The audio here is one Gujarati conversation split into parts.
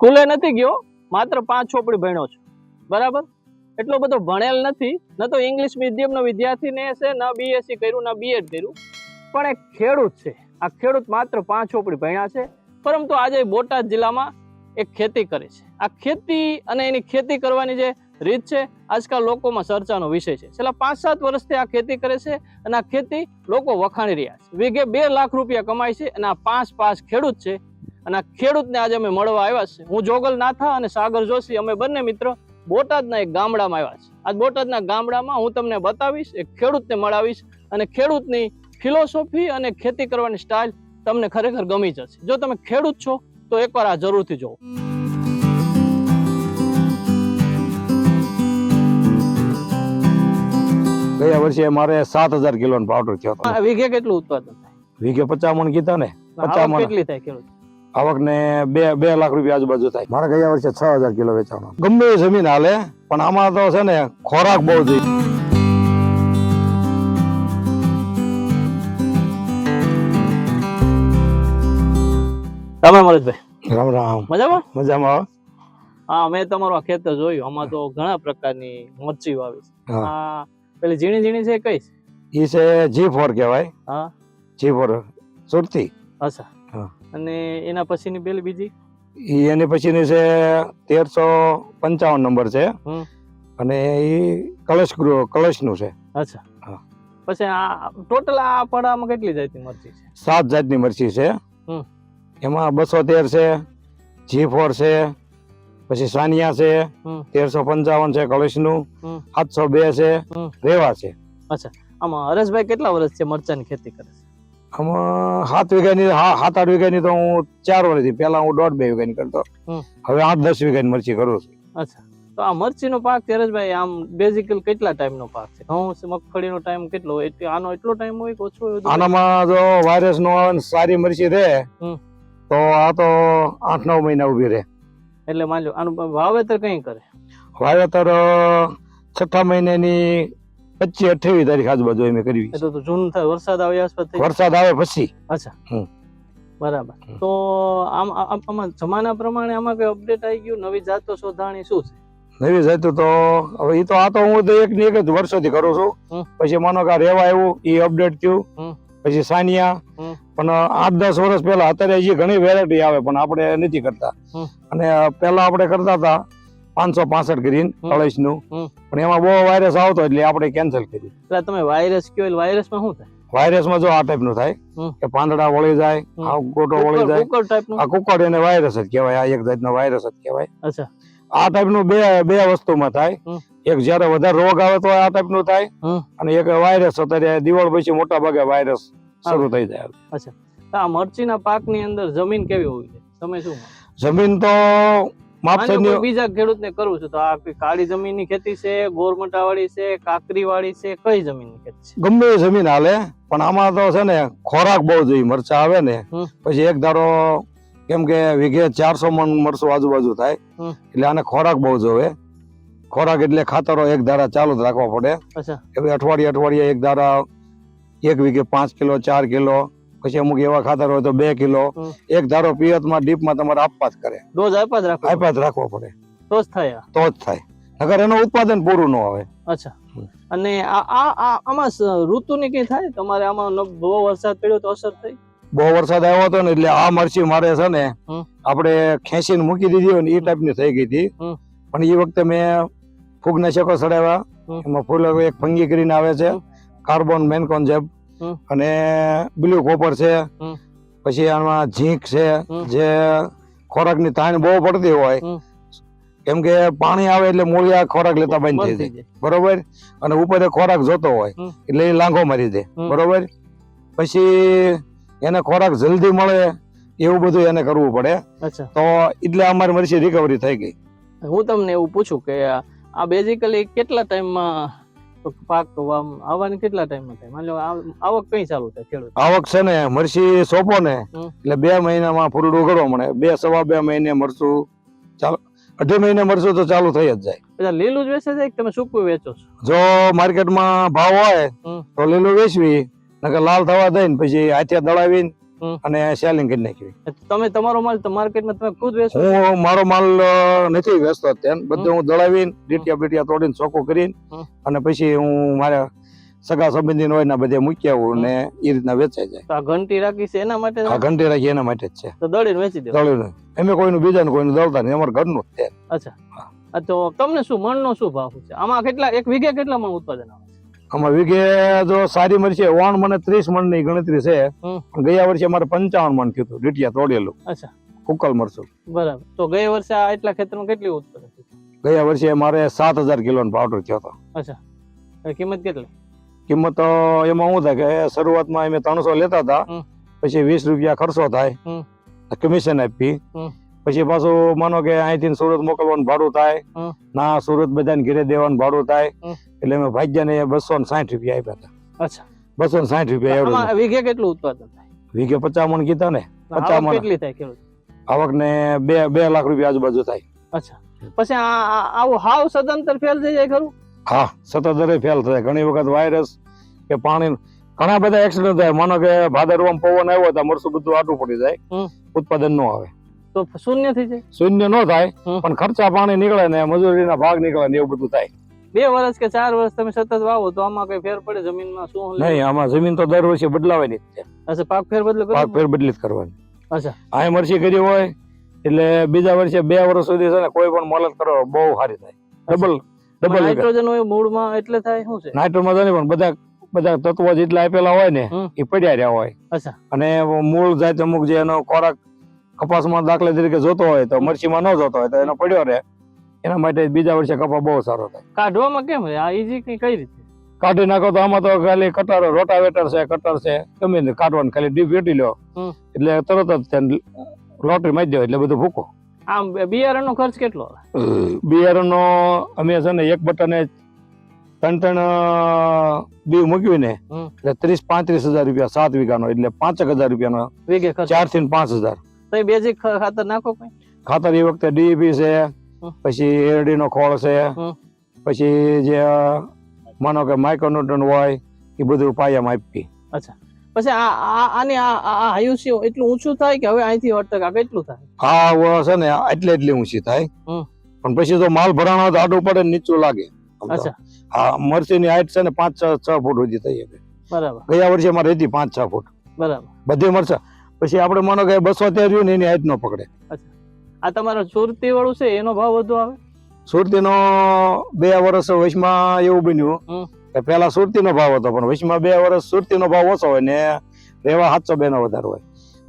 સ્કૂલે નથી ગયો, માત્ર પાંચ ચોપડી ભણ્યો છું. બરાબર? એટલો બધો ભણેલ નથી, ન તો ઇંગ્લિશ મીડિયમનો વિદ્યાર્થી ને છે, ન બીએસસી કર્યું, ન બીએડ કર્યું. પણ એક ખેડૂત છે, આ ખેડૂત માત્ર પાંચ ચોપડી ભણ્યા છે, પરંતુ આજે બોટાદ જિલ્લામાં એક ખેતી કરે છે. આ ખેતી અને એની ખેતી કરવાની જે રીત છે, આજકાલ લોકોમાં ચર્ચાનો વિષય છે. છેલ્લા પાંચ સાત વર્ષથી આ ખેતી કરે છે અને આ ખેતી લોકો વખાણી રહ્યા છે. વીઘે બે લાખ રૂપિયા કમાય છે અને આ પાંચ પાંચ ખેડૂત છે અને આ ખેડૂતને આજે અમે મળવા આવ્યા છે હું જોગલ નાથા અને સાગર જોશી અમે બંને મિત્રો બોટાદના એક ગામડામાં આવ્યા છે આજ બોટાદના ગામડામાં હું તમને બતાવીશ એક ખેડૂતને મળાવીશ અને ખેડૂતની ફિલોસોફી અને ખેતી કરવાની સ્ટાઇલ તમને ખરેખર ગમી જશે. જો તમે ખેડૂત છો તો એકવાર આ જરૂરથી જોવો. ગયા વર્ષે મારે સાત હજાર કિલો નો પાવડર થયો વીઘે કેટલું ઉત્પાદન વીઘે પચાસ મણ કીધા ને? પચાસ મણ કેટલી થાય ખેડૂત આવક ને બે બે લાખ રૂપિયા આજુબાજુ થાય. મારે ગયા વર્ષે છ હજાર કિલો વેચાણો ગમે જમીન હાલે પણ આમાં તો છે ને ખોરાક બહુ જોઈએ. રામ રામ મરેશભાઈ રામ રામ. મજામાં? મજામાં હા. મેં તમારું આ ખેતર જોયું. આમાં તો ઘણા પ્રકારની મરચી વાવી છે. આ પેલી ઝીણી ઝીણી છે કઈ એ છે જી ફોર કહેવાય. હા. જી ફોર સુરતી. અચ્છા. હા. અને એના પછીની પેલી બીજી? એની પછીની છે તેરસો પંચાવન નંબર છે. અને એ કલશ ગૃહ કલશનું છે. અચ્છા. હા. પછી આ ટોટલ આ પડામાં કેટલી જાતની મરચી છે? સાત જાતની મરચી છે. એમાં બસો તેર છે જી ફોર છે પછી સાનિયા છે તેરસો પંચાવન છે કલેશનું. સાતસો બે છે રેવા છે. અચ્છા. આમાં હરેશભાઈ કેટલા વર્ષ છે મરચાની ખેતી કરે છે? આમાં સાત વીઘાની હા સાત આઠ વીઘાની તો હું ચાર વર્ષથી પહેલા હું દોઢ બે વીઘાની કરતો. હવે આઠ દસ વીઘાની મરચી કરું છું. અચ્છા. તો આ મરચીનો પાક તેરજભાઈ આમ બેઝિકલ કેટલા ટાઈમનો પાક છે? ઘઉં છે મગફળીનો ટાઈમ કેટલો હોય? એટલે આનો એટલો ટાઈમ હોય કે ઓછો હોય આનામાં જો વાયરસ નો આવે સારી મરચી રહે તો આ તો આઠ નવ મહિના ઊભી રહે. એટલે માનજો આનું વાવેતર કઈ કરે? વાવેતર છઠ્ઠા મહિનાની પચીસ અઠાવીસ તારીખ આજુબાજુ અમે કરવી એટલે તો જૂન થાય વરસાદ આવે આસપાસ વરસાદ આવે પછી. અચ્છા. બરાબર. તો આમ આમ- જમાના પ્રમાણે આમાં કઈ અપડેટ આવી ગયું? નવી જાતો શોધાણી શું છે? નવી જાતો તો હવે એ તો આ તો હું તો એક ને એક જ વર્ષોથી કરું છું. પછી માનો કે રેવા આવ્યું એ અપડેટ થયું. પછી સાનિયા. પણ આઠ દસ વર્ષ પહેલા અત્યારે હજી ઘણી વેરાયટી આવે પણ આપણે નથી કરતા. અને પહેલા આપણે કરતા હતા. પાંચસો પાસઠ ગ્રીન કળશનું પણ એમાં બહુ વાયરસ આવતો એટલે આપણે કેન્સલ કરી. એટલે તમે વાયરસ કયો વાયરસ વાયરસમાં શું થાય? વાયરસમાં જો આ ટાઈપનું થાય કે પાંદડા વળી જાય. આ ગોટો વળી જાય. આ કુકડ એને વાયરસ જ કહેવાય આ એક જાતનો વાયરસ જ કહેવાય. અચ્છા. આ ટાઈપનું બે બે વસ્તુમાં થાય. એક જ્યારે વધારે રોગ આવે તો આ ટાઈપનું થાય અને એક વાયરસ અત્યારે દિવાળ પછી મોટા ભાગે વાયરસ શરૂ થઈ જાય અચ્છા. આ મરચીના પાકની અંદર જમીન કેવી હોવી જોઈએ? તમે શું જમીન તો માપસરની બીજા ખેડૂતને કરવું છે. તો આ કાળી જમીનની ખેતી છે ગોરમટા વાળી છે કાકરી વાળી છે કઈ જમીનની ખેતી છે? ગમે એ જમીન હાલે પણ આમાં તો છે ને ખોરાક બહુ જોઈએ મરચા આવે ને પછી એક ધારો કેમ કે વીઘે ચારસો મણ મરચું આજુબાજુ થાય એટલે આને ખોરાક બહુ જોવે. ખોરાક એટલે ખાતરો એક ધારા ચાલુ જ રાખવા પડે. હવે અઠવાડિયે અઠવાડિયે એક ધારા એક વીઘે પાંચ કિલો ચાર કિલો પછી અમુક એવા ખાતર હોય તો બે કિલો. એક ધારો પિયતમાં ડીપમાં તમારે આપવા જ કરે. ડોઝ આપવા જ રાખવો આપવા જ રાખવો પડે. તો જ થાય તો જ થાય. અગર એનું ઉત્પાદન પૂરું ન આવે. અચ્છા. અને આ આ આ આમાં ઋતુની કઈ થાય? તમારે આમાં બહુ વરસાદ પડ્યો તો અસર થઈ? બહુ વરસાદ આવ્યો હતો ને એટલે આ મરચી મારે છે ને. આપણે ખેંચીને મૂકી દીધી હોય ને એ ટાઈપની થઈ ગઈ હતી. પણ એ વખતે મેં ફૂગનાશકો શેકો સડાવ્યા એમાં ફૂલ એક ફંગી કરીને આવે છે. કાર્બોન મેન્કોન જેબ. અને બ્લુ કોપર છે. પછી આમાં ઝીંક છે. જે ખોરાકની તાણ બહુ પડતી હોય. કેમ કે પાણી આવે એટલે મૂળિયા ખોરાક લેતા બંધ થઈ જાય. બરોબર? અને ઉપર ખોરાક જોતો હોય. એટલે એ લાંઘો મારી દે બરોબર? પછી એને ખોરાક જલ્દી મળે એવું બધું એને કરવું પડે. તો એટલે અમારી મરચી રિકવરી થઈ ગઈ. હું તમને એવું પૂછું કે આ બેઝિકલી કેટલા ટાઈમમાં પાક આમ આવવાની કેટલા ટાઈમમાં થાય? માની લો આવક કઈ ચાલુ થાય ખેડૂત આવક છે ને મરસી સોંપો ને એટલે બે મહિનામાં ફૂરડું ઉઘડવા મળે. બે સવા બે મહિને મરસું ચાલુ અઢી મહિને મરસું તો ચાલુ થઈ જ જાય. પછી લીલું જ વેચે છે કે તમે સૂકું વેચો છો? જો માર્કેટમાં ભાવ હોય તો લીલું વેચવી નકર લાલ થવા દઈને પછી હાથે દળાવીને. અને સેલિંગ કરી નાખી તમે તમારો માલ માર્કેટમાં તમે ખુદ વેચો. હું મારો માલ નથી વેચતો અત્યારે. બધું હું દળાવીને ડીટિયા બીટિયા તોડીને ચોખ્ખો કરીને. અને પછી હું મારા સગા સંબંધી હોય ને બધે મૂક્યા હોય ને એ રીતના વેચાઈ જાય. આ ઘંટી રાખી છે એના માટે? આ ઘંટી રાખી એના માટે જ છે. તો દળીને વેચી દે દળીને. અમે કોઈનું બીજાનું કોઈનું દળતા નહીં. અમારા ઘરનું જ છે. અચ્છા. તો તમને શું મણનો શું ભાવ છે? આમાં કેટલા એક વીઘે કેટલા મણ ઉત્પાદન આવે? આમાં વીઘે જો સારી મળશે ઓણ મને ત્રીસ મણની ગણતરી છે. ગયા વર્ષે અમારે પંચાવન મણ થયું હતું ડીટિયા તોડેલું. અચ્છા. કુકલ મરચું. બરાબર. તો ગયા વર્ષે આ એટલા ખેતરમાં કેટલી ઉત્પાદન ગયા વર્ષે મારે સાત હજાર કિલો પાવડર થયો હતો. અચ્છા. કિંમત કેટલી? કિંમત તો એમાં શું થાય કે શરૂઆતમાં અમે ત્રણસો લેતા હતા પછી વીસ રૂપિયા ખર્ચો થાય. કમિશન આપી. પછી પાછું માનો કે અહીંથી સુરત મોકલવાનું ભાડું થાય ના સુરત બધાને ઘરે દેવાનું ભાડું થાય. એટલે અમે ભાગ્યાને બસો ને સાઠ રૂપિયા આપ્યા હતા. અચ્છા. બસો ને સાઠ રૂપિયા એવડું. વીઘે કેટલું ઉત્પાદન થાય? વીઘે પચાસ મણ કીધા ને પચાસ મણ. કેટલી થાય ખેડૂત? આવક ને બે બે લાખ રૂપિયા આજુબાજુ થાય. અચ્છા. પછી આવું હાવ સદંતર ફેલ થઈ જાય ખરું? હા સતત ફેલ થાય. ઘણી વખત વાયરસ કે પાણી ઘણા બધા એક્સિડન્ટ થાય. માનો કે ભાદરવામાં પવન આવ્યો તો મરસું બધું આટું પડી જાય. ઉત્પાદન ન આવે. તો શૂન્ય થઈ જાય. શૂન્ય નો થાય પણ ખર્ચા પાણી નીકળે ને મજૂરીના ભાગ નીકળે ને એવું બધું થાય. બે વર્ષ કે ચાર વર્ષ તમે સતત વાવો તો આમાં કઈ ફેર પડે જમીનમાં શું નહીં આમાં જમીન તો દર વર્ષે બદલાવાની જ છે. અચ્છા પાક ફેર બદલ પાક ફેર બદલી જ કરવાની. અચ્છા. આ મરસી કરી હોય એટલે બીજા વર્ષે બે વર્ષ સુધી છે ને કોઈ પણ મોલત કરો બહુ સારી થાય. ડબલ ડબલ નાઇટ્રોજન હોય મૂળમાં એટલે થાય શું છે? નાઇટ્રોજનમાં પણ બધા બધા તત્વો જેટલા આપેલા હોય ને એ પડ્યા રહ્યા હોય. અચ્છા. અને મૂળ જાત અમુક જે એનો ખોરાક કપાસમાં દાખલા તરીકે જોતો હોય તો મરચીમાં ન જોતો હોય તો એનો પડ્યો રહે. એના માટે બીજા વર્ષે કપા બહુ સારો થાય. કાઢવામાં કેમ આ ઈઝી કઈ કઈ રીતે? કાઢી નાખો તો આમાં તો ખાલી કટર રોટાવેટર છે કટર છે ગમે તે કાઢવાનું ખાલી ડીપ વેટી લો. એટલે તરત જ લોટરી મારી દો એટલે બધું ભૂકો. આમ બિયારણનો ખર્ચ કેટલો? બિયારણનો અમે છે ને એક બટને ત્રણ ત્રણ બી મૂક્યું ને એટલે ત્રીસ પાંત્રીસ હજાર રૂપિયા સાત વીઘાનો એટલે પાંચેક હજાર રૂપિયાનો ચારથી પાંચ હજાર. તો એ બેઝિક ખાતર નાખો કઈ? ખાતર એ વખતે ડીપી છે પછી એરડી નો ખોળ છે પછી જે માનો કે માઇક્રોન્યુટ્રન હોય એ બધું પાયામાં આપી અચ્છા. પછી આ આની આ આયુષ્ય એટલું ઊંચું થાય કે હવે અહીંથી અઢ ટકા કેટલું થાય? હા છે ને એટલે એટલી ઊંચી થાય. પણ પછી તો માલ ભરાણો તો આડું પડે નીચું લાગે. અચ્છા. હા મરચીની હાઈટ છે ને પાંચ છ છ ફૂટ સુધી થઈ શકે. બરાબર. ગયા વર્ષે મારે હતી પાંચ છ ફૂટ. બરાબર. બધી મરચા. પછી આપણે માનો કે બસો તેર રહ્યું ને એની હાઈટ ન પકડે. આ તમારો સુરતી વાળું છે એનો ભાવ વધુ આવે? સુરતીનો બે વર્ષ વચમાં એવું બન્યું. કે પેલા સુરતીનો ભાવ હતો પણ વચમાં બે વર્ષ સુરતીનો ભાવ ઓછો હોય ને રેવા સાતસો બે નો વધારે હોય.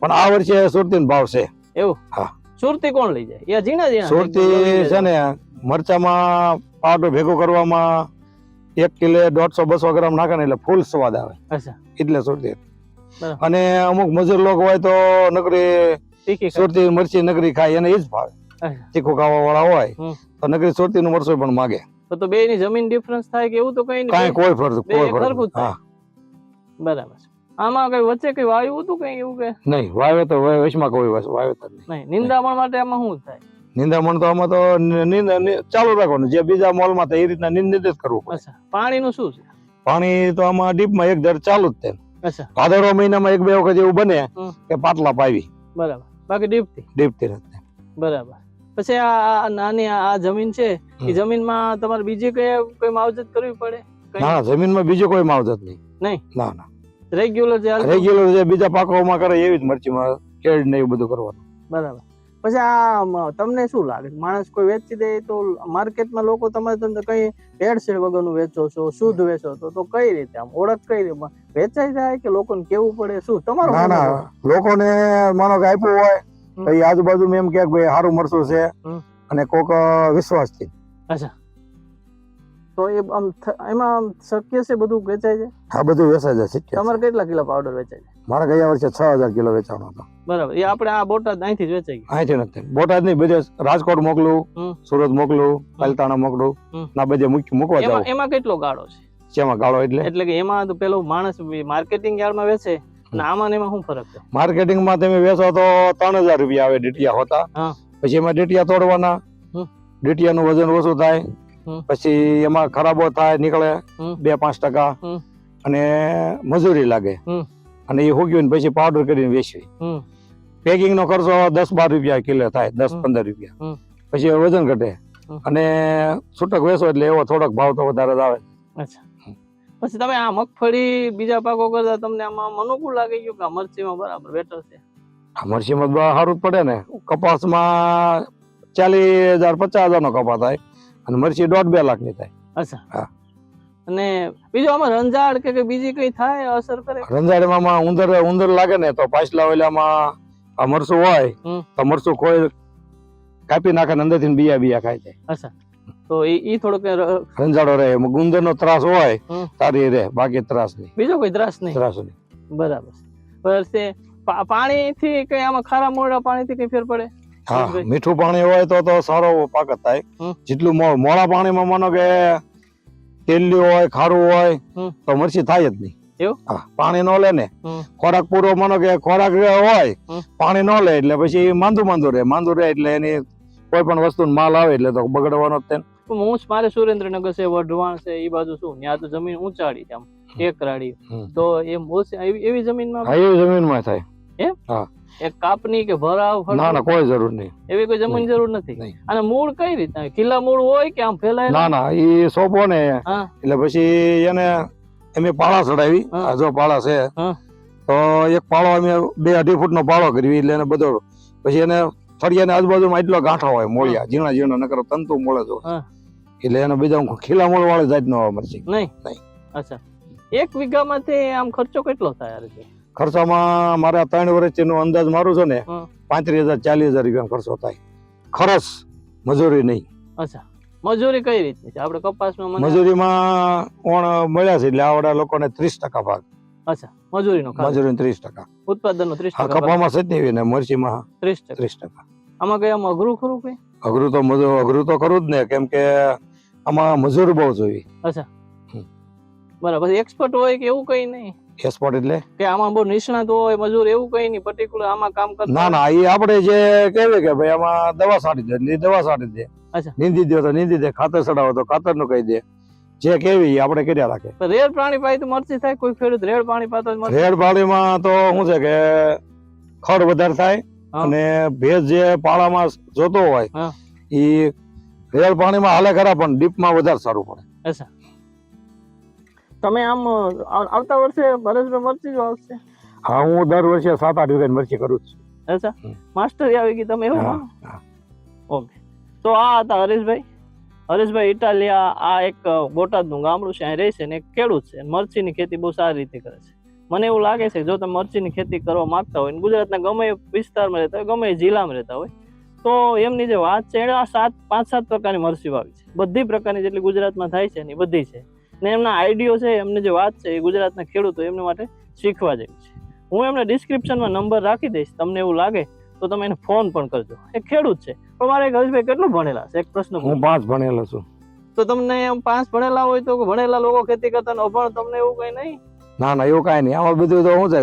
પણ આ વર્ષે સુરતીનો ભાવ છે. એવું? હા. સુરતી કોણ લઈ જાય? ઝીણા ઝીણા? સુરતી છે ને મરચામાં પાવડર ભેગો કરવામાં એક કિલો દોઢસો બસો ગ્રામ નાખે ને એટલે ફૂલ સ્વાદ આવે. એટલે સુરતી. અને અમુક મજૂર લોકો હોય તો નકરી સુરતી મરચી નકરી ખાય એને એ જ ભાવે. તીખું ખાવા વાળા હોય. તો નકરી સુરતી નું મરચું પણ માગે. તો બે ની જમીન ડિફરન્સ થાય કે એવું તો કઈ કઈ કોઈ ફરક કોઈ ફરક. હા. બરાબર આમાં કઈ વચ્ચે કઈ વાયુ હતું કઈ એવું કે? નહીં વાવેતર તો વચમાં કોઈ વાવેતર નહીં. નિંદામણ માટે આમાં શું થાય? નિંદામણ તો આમાં તો નિ- નિ- ચાલુ રાખવાનું. જે બીજા મોલમાં માં એ રીતના નિંદિત જ કરવું પડે. અચ્છા. પાણીનું શું છે? પાણી તો આમાં ડીપમાં એક દર ચાલુ જ અચ્છા ભાદરવા મહિનામાં એક બે વખત એવું બને કે પાટલા પાવી બરાબર. બાકી ડીપથી? ડીપથી નથી બરાબર. પછી આ નાની આ જમીન છે એ જમીનમાં તમારે બીજી કઈ કોઈ માવજત કરવી પડે? ના જમીનમાં બીજું કોઈ માવજત નહીં. નહીં? ના ના. રેગ્યુલર જે? રેગ્યુલર જે બીજા પાકોમાં કરે એવી જ મરચીમાં કેળ ને એવું બધું કરવાનું. બરાબર. પછી આ તમને શું લાગે? માણસ કોઈ વેચી દે તો માર્કેટમાં લોકો તમારે તમને કઈ ભેળસેળ વગરનું વેચો છો શુદ્ધ વેચો છો તો કઈ રીતે આમ? ઓળખ કઈ રીતે? વેચાઈ જાય કે લોકોને કેવું પડે? શું? તમારો ના ના. લોકોને માનો કે આપ્યું હોય એ આજુબાજુ એમ કે ભાઈ સારું મળશું છે. અને કોક વિશ્વાસથી અચ્છા. તો એ આમ એમાં શક્ય છે બધું વેચાય છે આ બધું શીખ્યા છે. તમારે કેટલા કિલો પાવડર વેચાય છે મારા ગયા વર્ષે છ હજાર કિલો વેચાણો હતો. બરાબર. એ આપણે આ બોટાદ અહીંથી જ વેચાઈ ગયું. અહીંથી નથી. બોટાદ નહીં બધે રાજકોટ મોકલું સુરત મોકલું પાલતાણા મોકલું. ના બધે મૂકવા જાવ એમાં કેટલો ગાળો છે? જેમાં ગાળો એટલે? એટલે કે એમાં તો પેલો માણસ માર્કેટિંગ યાર્ડમાં વેચે અને આમાં એમાં શું ફરક છે? માર્કેટિંગમાં તમે વેચો તો ત્રણ હજાર રૂપિયા આવે ડીટીયા હોતા. પછી એમાં ડીટીયા તોડવાના. ડીટીયાનું વજન ઓછું થાય. પછી એમાં ખરાબો થાય નીકળે બે પાંચ ટકા. અને મજૂરી લાગે. અને એ હોગ્યું ને પછી પાવડર કરીને વેચવી પેકિંગ નો ખર્ચો દસ બાર રૂપિયા કિલો થાય દસ પંદર રૂપિયા. પછી વજન ઘટે. અને છૂટક વેચો એટલે એવો થોડોક ભાવ તો વધારે જ આવે. અચ્છા. પછી તમે આ મગફળી બીજા પાકો કરતા તમને આમાં અનુકૂળ લાગે ગયું કે મરચીમાં બરાબર બેટર છે? મરચીમાં તો સારું પડે ને. કપાસમાં ચાલીસ હજાર પચાસ હજાર નો કપાસ થાય અને મરચી દોઢ બે લાખની થાય. અચ્છા. હા. અને બીજું આમાં રંજાડ કે બીજી કઈ થાય અસર કરે? રંજાડીમાં ઉંદર ઉંદર લાગે ને તો પાછલા ઓલામાં આ મરચું હોય તો મરસું કોઈ કાપી નાખે ને અંદરથી બીયા બીયા ખાઈ જાય. અચ્છા. તો ઈ થોડુંક રંજાડો રહે ગુંદર નો ત્રાસ હોય તારી રહે બાકી ત્રાસ નહીં. બીજો કોઈ ત્રાસ નહીં? ત્રાસ નહીં. બરાબર. પાણી થી કઈ આમાં ખારા મોડા પાણી થી કઈ ફેર પડે? હા મીઠું પાણી હોય તો તો સારો પાક થાય. જેટલું મોળા પાણીમાં માનો કે તેલિયું હોય ખારું હોય તો મરચી થાય જ નહીં? હા પાણી ન લે ને. ખોરાક પૂરો માનો કે ખોરાક હોય પાણી ન લે એટલે પછી માંદુ માંદુ રહે. માંદુ રહે એટલે એની કોઈ પણ વસ્તુ માલ આવે એટલે તો બગડવાનો જ હું મારે સુરેન્દ્રનગર છે વઢવાણ છે એ બાજુ શું? ત્યાં તો જમીન ઊંચાડી છે આમ એકરાડી તો એમ ઓછી એવી એવી જમીનમાં હા એવી જમીનમાં થાય. એક કાપની કે ભરાવ ના ના કોઈ જરૂર નહીં. એવી કોઈ જમીન જરૂર નથી. અને મૂળ કઈ રીતના ખીલા મૂળ હોય કે આમ ફેલાય ના ના એ સોંપો ને. એટલે પછી એને અમે પાળા ચડાવી. આ જો પાળા છે. તો એક પાળો અમે બે અઢી ફૂટ નો પાળો કરવી એટલે એને બધો પછી એને ફળિયાની આજુબાજુમાં એટલો ગાંઠો હોય મોળિયા ઝીણા ઝીણા નકર તંતુ મળે જો. એટલે એને બીજા ખીલા મૂળ વાળી જાત નો મરચી નહીં? નહીં. અચ્છા. એક વીઘામાંથી આમ ખર્ચો કેટલો થાય રીતે? ખર્ચામાં મારે ત્રણ વર્ષનો અંદાજ મારું છે ને. પાંત્રીસ હજાર ચાલીસ હજાર રૂપિયા ખર્ચો થાય. ખરસ મજૂરી નહીં. અચ્છા. મજૂરી કઈ રીતની છે? આપણે કપાસમાં મજૂરીમાં કોણ મળ્યા છે એટલે આવડા લોકોને ત્રીસ ટકા ભાગ. અચ્છા. મજૂરીનો મજૂરી ત્રીસ ટકા. ઉત્પાદનનો ત્રીસ ટકા કપામાં સત્યાવી ને મરચીમાં ત્રીસ ટકા. ત્રીસ ટકા. આમાં કઈ આમ અઘરું ખરું કઈ? અઘરું તો મજૂર અઘરું તો ખરું જ ને કેમ કે આમાં મજૂર બહુ જોઈએ. અચ્છા. બરાબર. એક્સપર્ટ હોય કે એવું કઈ નહીં? એક્સપોર્ટ એટલે કે આમાં બહુ નિષ્ણાત હોય મજૂર એવું કઈ નહીં પર્ટિક્યુલર આમાં કામ કરતા ના ના એ આપણે જે કહેવાય કે ભાઈ આમાં દવા છાંટી દે એટલે દવા છાંટી દે અચ્છા. નીંદી દે તો નીંદી દે ખાતર ચડાવો તો ખાતરનું કહી દે જે કેવી આપણે કર્યા રાખે. રેડ પ્રાણી પાય તો મરચી થાય કોઈ ખેડૂત રેડ પાણી મરચી રેડ પાણીમાં તો શું છે કે ખડ વધારે થાય અને ભેજ જે પાળામાં જોતો હોય. ઈ રેડ પાણીમાં હાલે ખરા પણ ડીપમાં વધારે સારું પડે અચ્છા તમે આમ આવતા વર્ષે ભરતભાઈ મરચી જ આવશે હા હું દર વર્ષે સાત આઠ વીઘા મરચી કરું છું. અચ્છા. માસ્ટર આવી ગઈ તમે એવું. ઓકે. તો આ હતા હરેશભાઈ. હરેશભાઈ ઇટાલિયા આ એક બોટાદનું ગામડું છે અહીં રહે છે ને એક ખેડૂત છે. મરચીની ખેતી બહુ સારી રીતે કરે છે. મને એવું લાગે છે જો તમે મરચીની ખેતી કરવા માંગતા હોય ને ગુજરાતના ગમે વિસ્તારમાં રહેતા હોય ગમે જિલ્લામાં રહેતા હોય તો એમની જે વાત છે એને આ સાત પાંચ સાત પ્રકારની મરચી વાવી છે. બધી પ્રકારની જેટલી ગુજરાતમાં થાય છે ને બધી છે. ને એમના આઈડિયો છે એમની જે વાત છે એ ગુજરાતના ખેડૂતો એમને માટે શીખવા જેવી છે. હું એમને ડિસ્ક્રિપ્શનમાં નંબર રાખી દઈશ તમને એવું લાગે તો તમે એને ફોન પણ કરજો. એ ખેડૂત છે પણ મારે હર્ષભાઈ કેટલું ભણેલા છે? એક પ્રશ્ન હું પાંચ ભણેલો છું. તો તમને એમ પાંચ ભણેલા હોય તો ભણેલા લોકો ખેતી કરતા ને અભણ તમને એવું કઈ નહીં? ના ના એવું કાંઈ નહીં. આમાં બધું તો શું છે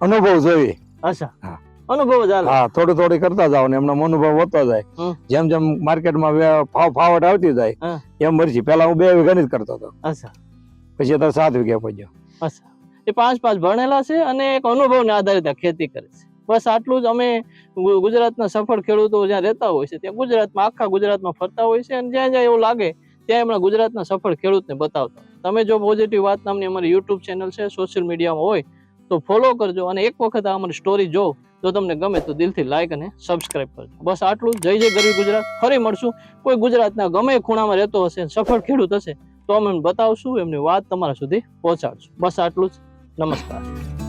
અનુભવ જોઈએ. અચ્છા. હા. અનુભવ ચાલે હા થોડી થોડી કરતા જાવ ને એમનો અનુભવ વધતો જાય. જેમ જેમ માર્કેટમાં ફાવ ફાવટ આવતી જાય એમ મરજી પેલા હું બે વીઘાની જ કરતો હતો. પછી અત્યારે સાત વીઘા પહોંચ્યો એ પાંચ પાંચ ભણેલા છે અને એક અનુભવને આધારિત ખેતી કરે છે. બસ આટલું જ અમે ગુજરાતના સફળ ખેડૂતો જ્યાં રહેતા હોય છે ત્યાં ગુજરાતમાં આખા ગુજરાતમાં ફરતા હોય છે અને જ્યાં જ્યાં એવું લાગે ત્યાં એમના ગુજરાતના સફળ ખેડૂતને બતાવતા તમે જો પોઝિટિવ વાત નામની અમારી યુટ્યુબ ચેનલ છે સોશિયલ મીડિયામાં હોય તો ફોલો કરજો અને એક વખત આ અમારી સ્ટોરી જો જો તમને ગમે તો દિલથી લાઈક અને સબસ્ક્રાઇબ કરજો. બસ આટલું જય જય ગરવી ગુજરાત. ફરી મળશું. કોઈ ગુજરાતના ગમે ખૂણામાં રહેતો હશે સફળ ખેડૂત હશે, તો અમે બતાવશું, એમની વાત તમારા સુધી પહોંચાડશું. બસ આટલું જ. નમસ્કાર.